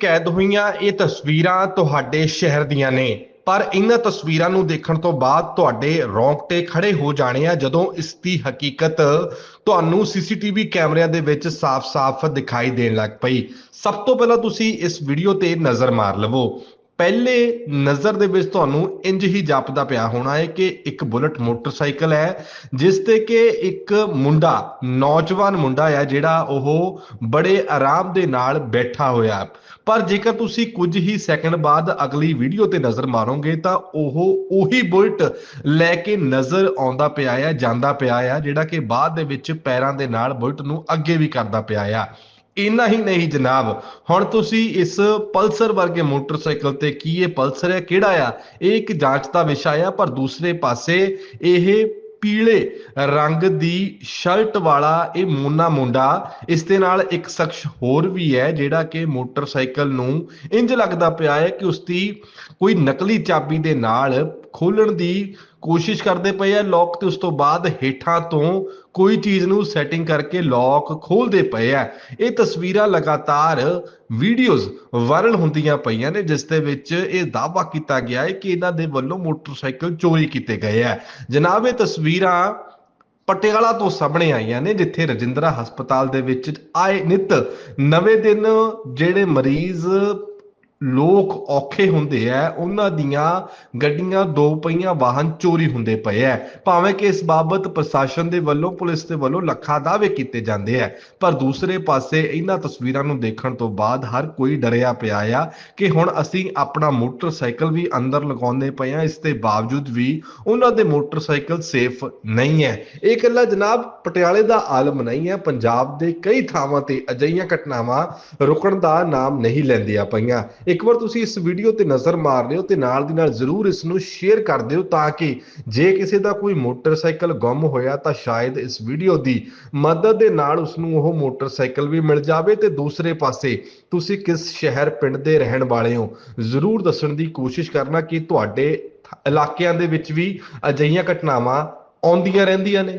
ਕੈਦ ਹੋਈਆਂ ਇਹ ਤਸਵੀਰਾਂ ਤੁਹਾਡੇ ਸ਼ਹਿਰ ਦੀਆਂ ਨੇ। ਪਰ ਇਹਨਾਂ ਤਸਵੀਰਾਂ ਨੂੰ ਦੇਖਣ ਤੋਂ ਬਾਅਦ ਤੁਹਾਡੇ ਰੌਂਗਟੇ ਖੜੇ ਹੋ ਜਾਣੇ ਆ ਜਦੋਂ ਇਸ ਦੀ ਹਕੀਕਤ ਤੁਹਾਨੂੰ ਸੀਸੀਟੀਵੀ ਕੈਮਰਿਆਂ ਦੇ ਵਿੱਚ ਸਾਫ਼-ਸਾਫ਼ ਦਿਖਾਈ ਦੇਣ ਲੱਗ ਪਈ। ਸਭ ਤੋਂ ਪਹਿਲਾਂ ਤੁਸੀਂ ਇਸ ਵੀਡੀਓ ਤੇ ਨਜ਼ਰ ਮਾਰ ਲਵੋ। ਪਹਿਲੇ ਨਜ਼ਰ ਦੇ ਵਿੱਚ ਤੁਹਾਨੂੰ ਇੰਜ ਹੀ ਜਾਪਦਾ ਪਿਆ ਹੋਣਾ ਹੈ ਕਿ ਇੱਕ ਬੁਲਟ ਮੋਟਰਸਾਈਕਲ ਹੈ, ਜਿਸ ਤੇ ਕਿ ਇੱਕ ਮੁੰਡਾ, ਨੌਜਵਾਨ ਮੁੰਡਾ ਹੈ ਜਿਹੜਾ ਉਹ ਬੜੇ ਆਰਾਮ ਦੇ ਨਾਲ ਬੈਠਾ ਹੋਇਆ। ਪਰ ਜੇਕਰ ਤੁਸੀਂ ਕੁਝ ਹੀ ਸੈਕਿੰਡ ਬਾਅਦ ਅਗਲੀ ਵੀਡੀਓ ਤੇ ਨਜ਼ਰ ਮਾਰੋਗੇ ਤਾਂ ਉਹ ਉਹੀ ਬੁਲਟ ਲੈ ਕੇ ਨਜ਼ਰ ਆਉਂਦਾ ਪਿਆ ਆ, ਜਾਂਦਾ ਪਿਆ ਆ, ਜਿਹੜਾ ਕਿ ਬਾਅਦ ਦੇ ਵਿੱਚ ਪੈਰਾਂ ਦੇ ਨਾਲ ਬੁਲਟ ਨੂੰ ਅੱਗੇ ਵੀ ਕਰਦਾ ਪਿਆ ਆ। ਇੰਨਾ ਹੀ ਨਹੀਂ ਜਨਾਬ। ਹੁਣ ਤੁਸੀਂ ਇਸ ਪਲਸਰ ਵਰਗੇ ਮੋਟਰਸਾਈਕਲ ਤੇ ਕੀ ਇਹ ਪਲਸਰ ਹੈ, ਕਿਹੜਾ ਆ? ਇਹ ਇੱਕ ਜਾਂਚ ਦਾ ਵਿਸ਼ਾ ਆ, ਪਰ ਦੂਸਰੇ ਪਾਸੇ ਇਹ ਪੀਲੇ ਰੰਗ ਦੀ ਸ਼ਰਟ ਵਾਲਾ ਇਹ ਮੋਨਾ ਮੁੰਡਾ, ਇਸ ਦੇ ਨਾਲ ਇੱਕ ਸ਼ਖਸ ਹੋਰ ਵੀ ਹੈ, ਜਿਹੜਾ ਕਿ ਮੋਟਰਸਾਈਕਲ ਨੂੰ ਇੰਜ ਲੱਗਦਾ ਪਿਆ ਹੈ ਕਿ ਉਸ ਦੀ ਕੋਈ ਨਕਲੀ ਚਾਬੀ ਦੇ ਨਾਲ ਖੋਲਣ ਦੀ ਕੋਸ਼ਿਸ਼ ਕਰਦੇ ਪਏ ਆ। ਲੋਕ ਤੇ ਉਸ ਤੋਂ ਬਾਅਦ ਹੇਠਾਂ ਤੋਂ ਕੋਈ ਚੀਜ਼ ਨੂੰ ਸੈਟਿੰਗ ਕਰਕੇ ਲੋਕ ਖੋਲਦੇ ਪਏ ਆ। ਇਹ ਤਸਵੀਰਾਂ ਲਗਾਤਾਰ ਵੀਡੀਓਜ਼ ਵਾਇਰਲ ਹੁੰਦੀਆਂ ਪਈਆਂ ਨੇ, ਜਿਸ ਦੇ ਵਿੱਚ ਇਹ ਦਾਅਵਾ ਕੀਤਾ ਗਿਆ ਹੈ ਕਿ ਇਹਨਾਂ ਦੇ ਵੱਲੋਂ ਮੋਟਰਸਾਈਕਲ ਚੋਰੀ ਕੀਤੇ ਗਏ ਆ। ਜਨਾਬ, ਇਹ ਤਸਵੀਰਾਂ ਪਟਿਆਲਾ ਤੋਂ ਸਾਹਮਣੇ ਆਈਆਂ ਨੇ, ਜਿੱਥੇ ਰਜਿੰਦਰਾ ਹਸਪਤਾਲ ਦੇ ਵਿੱਚ ਆਏ ਨਿਤ ਨਵੇਂ ਦਿਨ ਜਿਹੜੇ ਮਰੀਜ਼ ਲੋਕ ਔਖੇ ਹੁੰਦੇ ਆ ਉਹਨਾਂ ਦੀਆਂ ਗੱਡੀਆਂ ਦੋ ਪਹੀਆਂ ਵਾਹਨ ਚੋਰੀ ਹੁੰਦੇ ਪਏ ਆ ਭਾਵੇਂ ਕਿ ਇਸ ਬਾਬਤ ਪ੍ਰਸ਼ਾਸਨ ਦੇ ਵੱਲੋਂ, ਪੁਲਿਸ ਦੇ ਵੱਲੋਂ ਲੱਖਾਂ ਦਾਅਵੇ ਕੀਤੇ ਜਾਂਦੇ ਆ ਪਰ ਦੂਸਰੇ ਪਾਸੇ ਇਹਨਾਂ ਤਸਵੀਰਾਂ ਨੂੰ ਦੇਖਣ ਤੋਂ ਬਾਅਦ ਹਰ ਕੋਈ ਡਰਿਆ ਪਿਆ ਆ ਕਿ ਹੁਣ ਅਸੀਂ ਆਪਣਾ ਮੋਟਰਸਾਈਕਲ ਵੀ ਅੰਦਰ ਲਗਾਉਂਦੇ ਪਏ ਆ, ਇਸ ਦੇ ਬਾਵਜੂਦ ਵੀ ਉਹਨਾਂ ਦੇ ਮੋਟਰਸਾਈਕਲ ਸੇਫ ਨਹੀਂ ਹੈ ਇਹ ਇਕੱਲਾ ਜਨਾਬ ਪਟਿਆਲੇ ਦਾ ਆਲਮ ਨਹੀਂ ਹੈ ਪੰਜਾਬ ਦੇ ਕਈ ਥਾਵਾਂ ਤੇ ਅਜਿਹੀਆਂ ਘਟਨਾਵਾਂ ਰੁਕਣ ਦਾ ਨਾਮ ਨਹੀਂ ਲੈਂਦੀਆਂ ਪਈਆਂ। ਇੱਕ ਵਾਰ ਤੁਸੀਂ ਇਸ ਵੀਡੀਓ ਤੇ ਨਜ਼ਰ ਮਾਰ ਲਿਓ ਤੇ ਨਾਲ ਦੀ ਨਾਲ ਜ਼ਰੂਰ ਇਸ ਨੂੰ ਸ਼ੇਅਰ ਕਰ ਦਿਓ ਤਾਂ ਕਿ ਜੇ ਕਿਸੇ ਦਾ ਕੋਈ ਮੋਟਰਸਾਈਕਲ ਗੁੰਮ ਹੋਇਆ ਤਾਂ ਸ਼ਾਇਦ ਇਸ ਵੀਡੀਓ ਦੀ ਮਦਦ ਦੇ ਨਾਲ ਉਸ ਨੂੰ ਉਹ ਮੋਟਰਸਾਈਕਲ ਵੀ ਮਿਲ ਜਾਵੇ ਤੇ ਦੂਸਰੇ ਪਾਸੇ ਤੁਸੀਂ ਕਿਸ ਸ਼ਹਿਰ, ਪਿੰਡ ਦੇ ਰਹਿਣ ਵਾਲੇ ਹੋ, ਜ਼ਰੂਰ ਦੱਸਣ ਦੀ ਕੋਸ਼ਿਸ਼ ਕਰਨਾ ਕਿ ਤੁਹਾਡੇ ਇਲਾਕਿਆਂ ਦੇ ਵਿੱਚ ਵੀ ਅਜਿਹੀਆਂ ਘਟਨਾਵਾਂ ਆਉਂਦੀਆਂ ਰਹਿੰਦੀਆਂ ਨੇ।